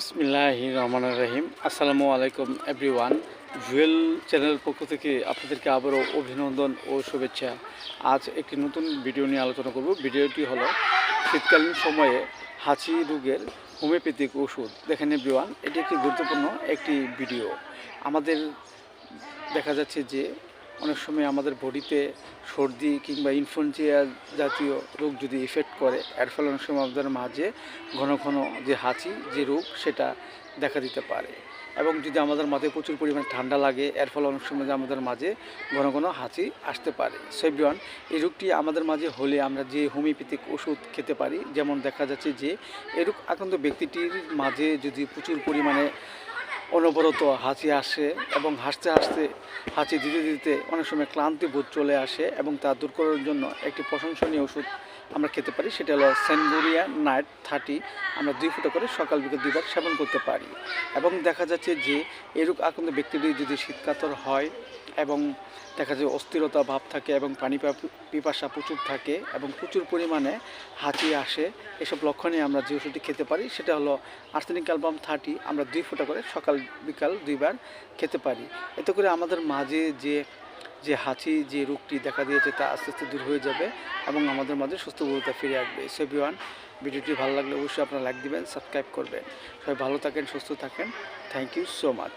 বিসমিল্লাহ রহমান রহিম আসসালামু আলাইকুম এভরিওয়ান। জুয়েল চ্যানেল পক্ষ থেকে আপনাদেরকে আবারও অভিনন্দন ও শুভেচ্ছা। আজ একটি নতুন ভিডিও নিয়ে আলোচনা করব। ভিডিওটি হলো শীতকালীন সময়ে হাঁচি, রোগের হোমিওপ্যাথিক ওষুধ। দেখেন এভরিওয়ান, এটি একটি গুরুত্বপূর্ণ একটি ভিডিও। আমাদের দেখা যাচ্ছে যে অনেক সময় আমাদের বডিতে সর্দি কিংবা ইনফ্লুয়েঞ্জিয়া জাতীয় রোগ যদি ইফেক্ট করে, এর ফলে অনেক সময় আমাদের মাঝে ঘন ঘন যে হাঁচি, যে রোগ, সেটা দেখা দিতে পারে। এবং যদি আমাদের মাঝে প্রচুর পরিমাণে ঠান্ডা লাগে, এর ফলে অনেক সময় আমাদের মাঝে ঘন ঘন হাঁচি আসতে পারে। সেভরিওয়ান এই রোগটি আমাদের মাঝে হলে আমরা যে হোমিওপ্যাথিক ওষুধ খেতে পারি, যেমন দেখা যাচ্ছে যে এই রোগ আক্রান্ত ব্যক্তিটির মাঝে যদি প্রচুর পরিমাণে অনবরত হাঁচি আসে এবং হাসতে হাসতে, হাঁচি দিতে দিতে অনেক সময় ক্লান্তি বোধ চলে আসে এবং তা দূর করার জন্য একটি প্রশংসনীয় ওষুধ আমরা খেতে পারি, সেটা হলো সেনগুরিয়া নাইট থার্টি। আমরা দুই ফুটো করে সকাল বিকেল দুইবার সেবন করতে পারি। এবং দেখা যাচ্ছে যে এরূপ আক্রান্ত ব্যক্তিটি যদি শীতকাতর হয় এবং দেখা যায় অস্থিরতা ভাব থাকে এবং পানি পিপাসা প্রচুর থাকে এবং প্রচুর পরিমাণে হাঁচি আসে। এসব লক্ষণে আমরা যে ওষুধটি খেতে পারি, সেটা হলো আর্সেনিক অ্যালবাম থার্টি আমরা দুই ফোঁটা করে সকাল, বিকাল দুইবার খেতে পারি। এতে করে আমাদের মাঝে যে যে হাঁচি, যে রোগটি দেখা দিয়েছে তা আস্তে আস্তে দূর হয়ে যাবে এবং আমাদের মাঝে সুস্থবোধতা ফিরে আসবে। সেভিওয়ান ভিডিওটি ভালো লাগলে অবশ্যই আপনারা লাইক দিবেন, সাবস্ক্রাইব করবেন। সবাই ভালো থাকেন, সুস্থ থাকেন। Thank you so much